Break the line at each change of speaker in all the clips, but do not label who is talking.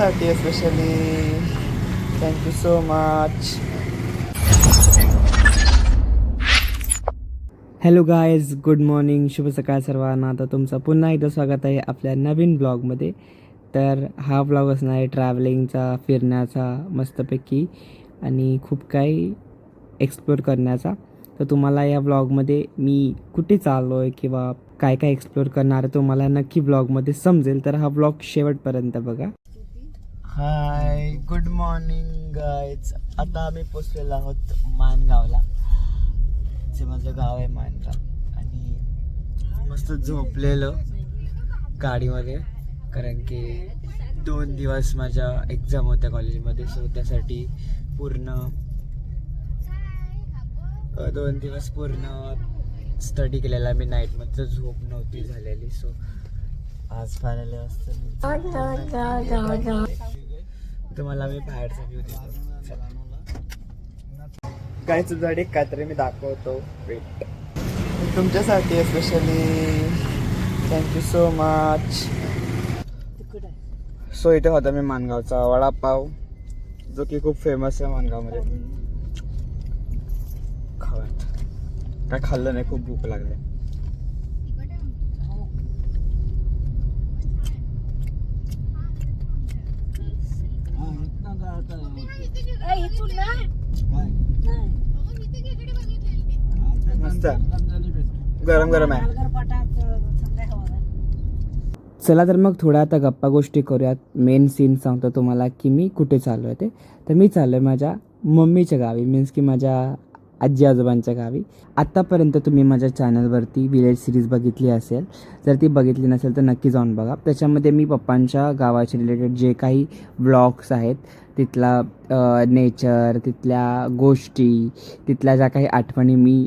तुमच्यासाठी specially thank you so much hello guys good morning शुभ सकाळ सर्वांना. तर तुमचं पुन्हा एकदा स्वागत आहे आपल्या नवीन ब्लॉगमध्ये तर हा ब्लॉग असणार आहे ट्रॅव्हलिंगचा फिरण्याचा मस्तपैकी. आणि खूप काही एक्सप्लोर करण्याचा. तर तुम्हाला या ब्लॉगमध्ये मी कुठे चाललो आहे किंवा काय काय एक्सप्लोर करणार आहे तुम्हाला नक्की ब्लॉगमध्ये समजेल. तर हा ब्लॉग शेवटपर्यंत बघा. हाय गुड मॉर्निंग गायज आता आम्ही पोचलेलो आहोत मानगावला जे माझं गाव आहे मानगाव आणि मस्त झोपलेलं गाडीमध्ये कारण की दोन दिवस माझ्या एक्झाम होत्या कॉलेजमध्ये सो त्यासाठी पूर्ण दोन दिवस पूर्ण स्टडी केलेला. मी नाईटमध्ये झोप नव्हती झालेली सो आज फायनली असतं तुम्हाला मी बाहेरचा व्ह्यू देतो काय तुझ्याकडे काहीतरी मी दाखवतो. वेट तुमच्यासाठी specially thank you so much so इथे होता मी मानगावचा वडापाव जो की खूप फेमस आहे मानगावमध्ये. खाव्यात काय खाल्लं नाही खूप भूक लागली. मस्त. गरम गरम आहे. चला तर मग थोड्या आता गप्पा गोष्टी करूयात. मेन सीन सांगतो तुम्हाला की मी कुठे चाललो आहे ते. तर मी चाललो आहे माझ्या मम्मीच्या गावी. मीन्स की माझ्या आजी आजोबांच्या गावी. आत्तापर्यंत तुम्ही माझ्या चॅनलवरती विलेज सिरीज बघितली असेल जर ती बघितली नसेल तर नक्की जाऊन बघा. त्याच्यामध्ये मी पप्पांच्या गावाचे रिलेटेड जे काही ब्लॉग्स आहेत तिथला नेचर तिथल्या गोष्टी तिथल्या ज्या काही आठवणी मी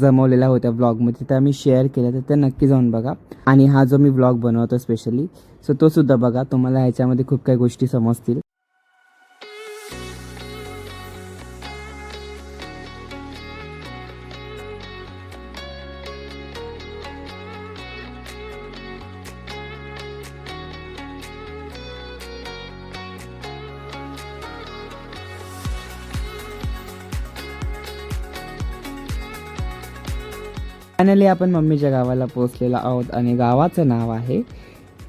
जमवलेल्या होत्या ब्लॉगमध्ये त्या मी शेअर केल्या तर त्या नक्की जाऊन बघा. आणि हा जो मी ब्लॉग बनवतो स्पेशली सो तो सुद्धा बघा. तुम्हाला ह्याच्यामध्ये खूप काही गोष्टी समजतील. फायनली आपण मम्मीच्या गावाला पोहोचलेलो आहोत आणि गावाचं नाव आहे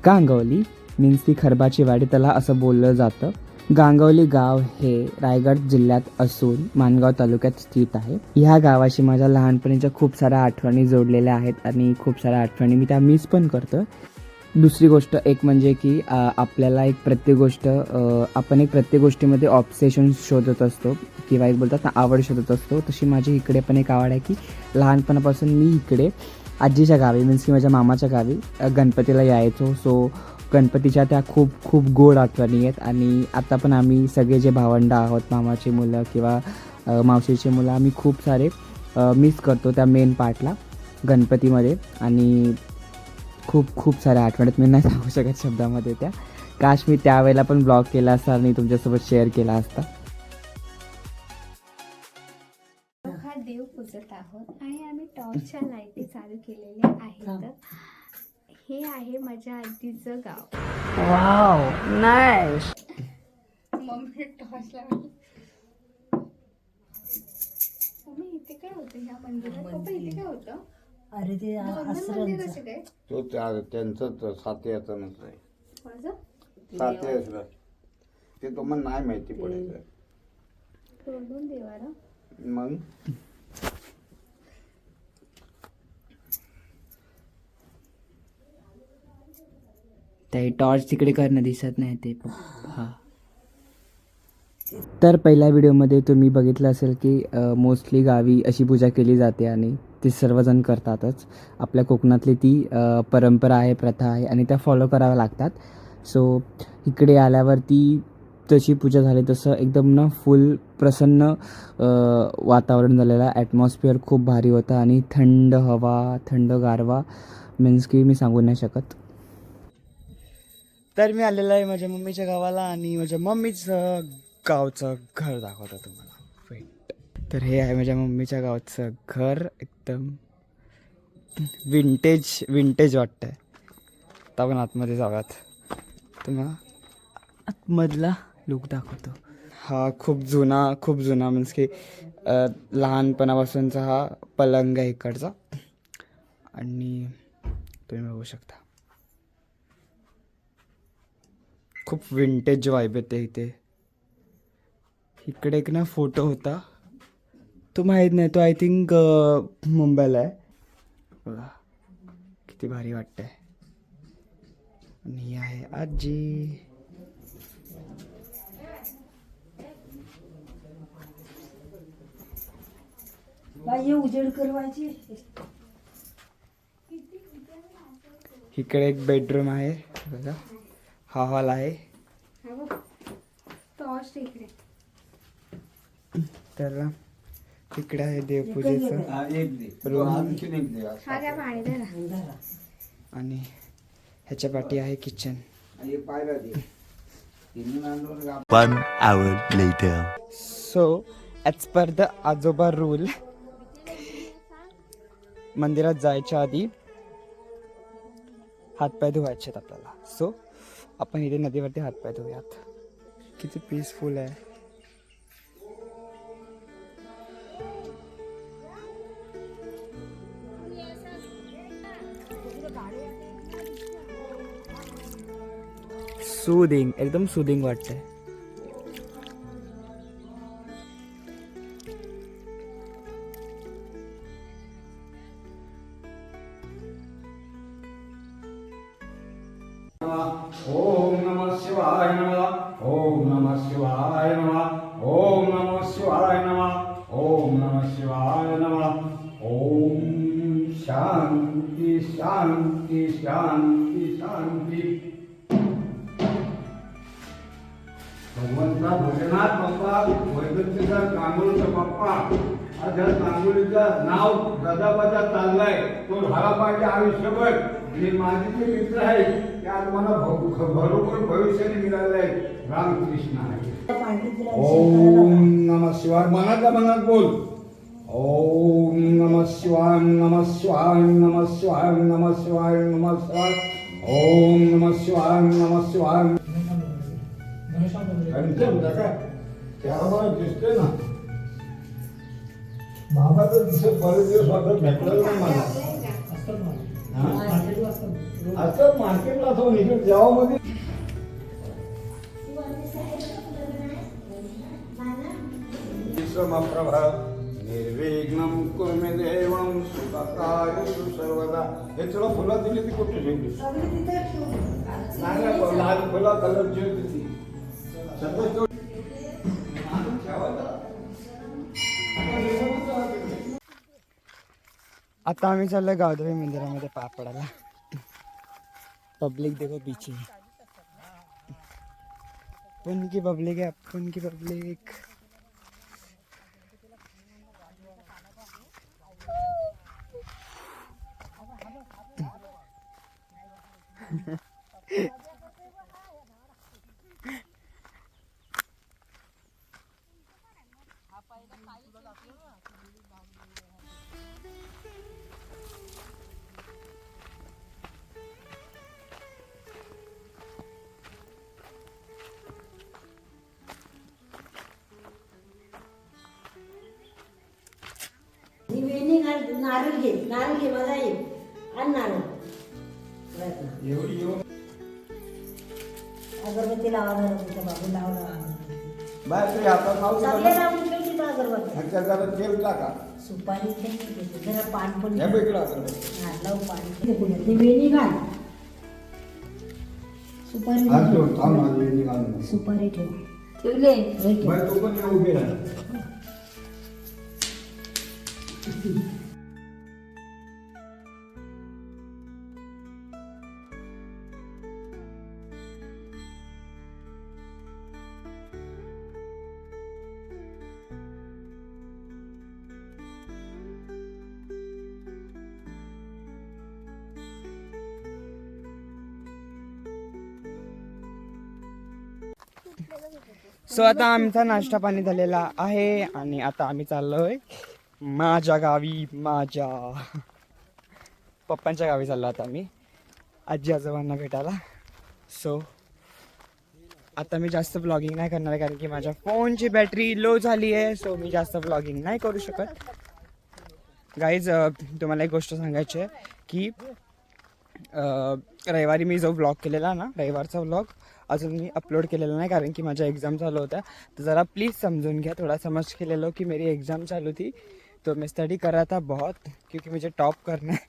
गांगवली. मीन्स ती खरबाची वाडी त्याला असं बोललं जातं. गांगवली गाव हे रायगड जिल्ह्यात असून मानगाव तालुक्यात स्थित आहे. ह्या गावाशी माझ्या लहानपणीच्या खूप साऱ्या आठवणी जोडलेल्या आहेत आणि खूप साऱ्या आठवणी मी त्या मिस पण करतो दुसरी गोष्ट एक म्हणजे की आपल्याला एक प्रत्येक गोष्ट आपण एक प्रत्येक गोष्टीमध्ये ऑप्सेशन शोधत असतो किंवा एक बोलतात ना आवड शोधत असतो. तशी माझी इकडे पण एक आवड आहे की लहानपणापासून मी इकडे आजीच्या गावी मीन्स की माझ्या मामाच्या गावी गणपतीला यायचो. सो गणपतीच्या त्या खूप खूप गोड आठवणी आहेत. आणि आता पण आम्ही सगळे जे भावंड आहोत मामाची मुलं किंवा मावशीचे मावशीची मुलं आम्ही खूप सारे मिस करतो त्या मेन पार्टला गणपतीमध्ये. आणि खूप खूप साऱ्या आठवणीत मी नाही सांगू शकत शब्दामध्ये त्या. काश मी त्यावेळेला पण ब्लॉग केला असता आणि तुमच्यासोबत शेअर केला असता.
देव पूजत आहोत आणि आम्ही टॉर्चच्या लाईटी चालू केलेल्या आहेत. हे. आहे माझ्या आजीचं गाव.
वाव नाईस
मम्मी टॉर्च लावली मम्मी इथे काय होतं? ह्या मंदिरात? पप्पा इथे काय होतं?
अरे ते
तो त्या- त्यांचं साथीचं नसतं
माझं?
साथी असलं ते तुम्हाला नाही माहिती पडायचं.
दोन दोन देवारा
मग?
ते टॉर्च तिकडे करणं दिसत नाही ते. पण हा. तर पहिल्या व्हिडिओमध्ये तुम्ही बघितलं असेल की मोस्टली गावी अशी पूजा केली जाते आणि ते सर्वजण करतातच. आपल्या कोकणातली ती परंपरा आहे प्रथा आहे आणि त्या फॉलो कराव्या लागतात. सो इकडे आल्यावरती तशी पूजा झाली तसं एकदम ना फुल प्रसन्न वातावरण झालेलं ॲटमॉस्फिअर खूप भारी होतं आणि थंड हवा थंड गारवा मीन्स की मी सांगू नाही शकत. तर मी आलेलो आहे माझ्या मम्मीच्या गावाला आणि माझ्या मम्मीचं गावचं घर दाखवतो तुम्हाला. वेट तर हे आहे माझ्या मम्मीच्या गावचं घर एकदम विंटेज विंटेज वाटतं आहे आता आपण आतमध्ये जाऊयात. तुम्हाला आतमधला लुक दाखवतो. हा खूप जुना खूप जुना मीन्स की लहानपणापासूनचा हा पलंग आहे इकडचा. आणि तुम्ही बघू शकता. खूप विंटेज वाईब येते इथे. इकडे एक ना फोटो होता. तो माहीत नाही तो आय थिंक मुंबईला आहे. बघा किती भारी वाटतंय. आणि ही आहे आजी.
उजेड करवायची.
इकडे एक बेडरूम आहे बघा. हा हॉल आहे
हा बघ टॉर्च इकडे
तर इकडे आहे देवपूजेचं
हा,
हा
आणि ह्याच्या पाठी आहे kitchen. So as per the. आजोबा रूल मंदिरात जायच्या आधी हातपाय धुवायचे आहेत आपल्याला. सो आपण इथे नदीवरती हातपाय धुऊयात. किती पीसफुल आहे. सुदिंग एकदम सुदिंग वाटतंय.
ओम नम शिवाय नम. ओम नमः शिवाय नम. ओम नमः शिवाय नमः. ओम नमः शिवाय नम. ओम शांती शांती शांती शांती. भगवंता भोलेनाथ बाप्पा वैद्यचा कांगोळीचा बाप्पा. आज या नाव गदाबदा चाललाय. तो झाला पाहिजे आयुष्यभर. आणि माझे जे मित्र आहे ते आज मला भ- भविष्याने मिळाले आहे रामकृष्ण आहे. ओम नम शिवाय मनातल्या मनात बोल. ओम नम शिवाय नम शिवाय नम शिवाय नम शिवाय नम शिवाय. ओम नम शिवाय नम शिवाय. अंतिम का त्याला. मला दिसतंय ना. बाबा तर दिसत बरेच दिवस वाटत भेटलं नाही मला. हा? असं मार्केटला असं इकडे जेव्हा विश्वमप्रभ निर्विघ्नं कुर्मे देवं सुखकार्येषु सर्वदा. हे तुला फुलं दिली ती कुठे ठेवली. नाही लाल फुलं कलरची होती.
आता आम्ही चाललो गावदेवी मंदिरामध्ये पार पडायला पब्लिक देखो बीच अपन की पब्लिक आहे पुनकी की पब्लिक
Yeah. नारळ घे नारळ घे माझा ये आण नारळ. अगरबत्ती लावा बाबू
बाय तुझ्या तेल टाका.
सुपारी. जरा पान पण
हे.
हा, लाव पाणी वेणी घाल. सुपारी. सुपारी ठेव. ठेवले? ठेव.
सो आता आमचा नाश्ता पाणी झालेला आहे आणि आता आम्ही चाललोय माझ्या गावी माझ्या पप्पांच्या गावी चाललो आता आम्ही आजी आजोबांना भेटायला. सो आता मी जास्त ब्लॉगिंग नाही करणार आहे कारण की माझ्या फोनची बॅटरी लो झाली आहे सो मी जास्त ब्लॉगिंग नाही करू शकत. गाईज तुम्हाला एक गोष्ट सांगायची आहे की रविवारी मी जो ब्लॉग व्लॉग केलेला ना, रविवारचा व्लॉग अजून मी अपलोड केलेला नाही कारण की माझ्या एक्झाम चालू होत्या तर ज़रा प्लीज़ समझून घ्या, थोड़ा समझ के ले लो कि मेरी एग्ज़ाम चालू थी तो मैं स्टडी कर रहा था बहुत, क्योंकि मुझे टॉप करना है.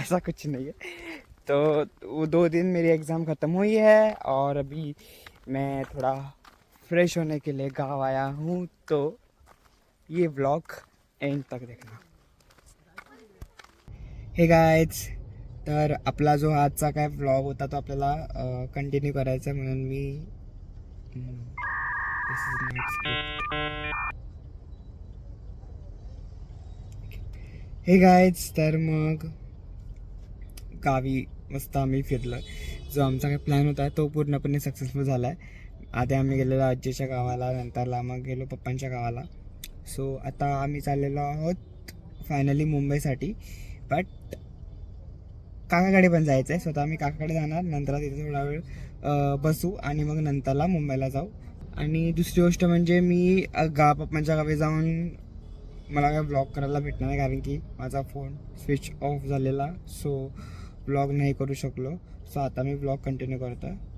ऐसा कुछ नहीं है. तो वो दो दिन मेरी एग्ज़ाम ख़त्म हुई है और अभी मैं थोड़ा फ्रेश होने के लिए गाँव आया हूँ तो ये ब्लॉग एंड तक देखना. हे गायज तर आपला जो आजचा काय व्लॉग होता तो आपल्याला कंटिन्यू करायचा आहे म्हणून मी हे गायच तर मग गावी मस्त आम्ही फिरलो जो आमचा काही प्लॅन होता तो पूर्णपणे सक्सेसफुल झाला आहे आधी आम्ही गेलेलो आजीच्या गावाला नंतरला मग गेलो पप्पांच्या गावाला. सो आता आम्ही चाललेलो आहोत फायनली मुंबईसाठी. बट काकाकडे पण जायचं आहे स्वतः आम्ही काकाकडे जाणार. नंतर तिथे थोडा वेळ बसू आणि मग नंतरला मुंबईला जाऊ. आणि दुसरी गोष्ट म्हणजे मी गा पप्पांच्या गावी जाऊन मला काय ब्लॉग करायला भेटणार नाही कारण की माझा फोन स्विच ऑफ झालेला सो ब्लॉग नाही करू शकलो. सो आता मी ब्लॉग कंटिन्यू करतो
आहे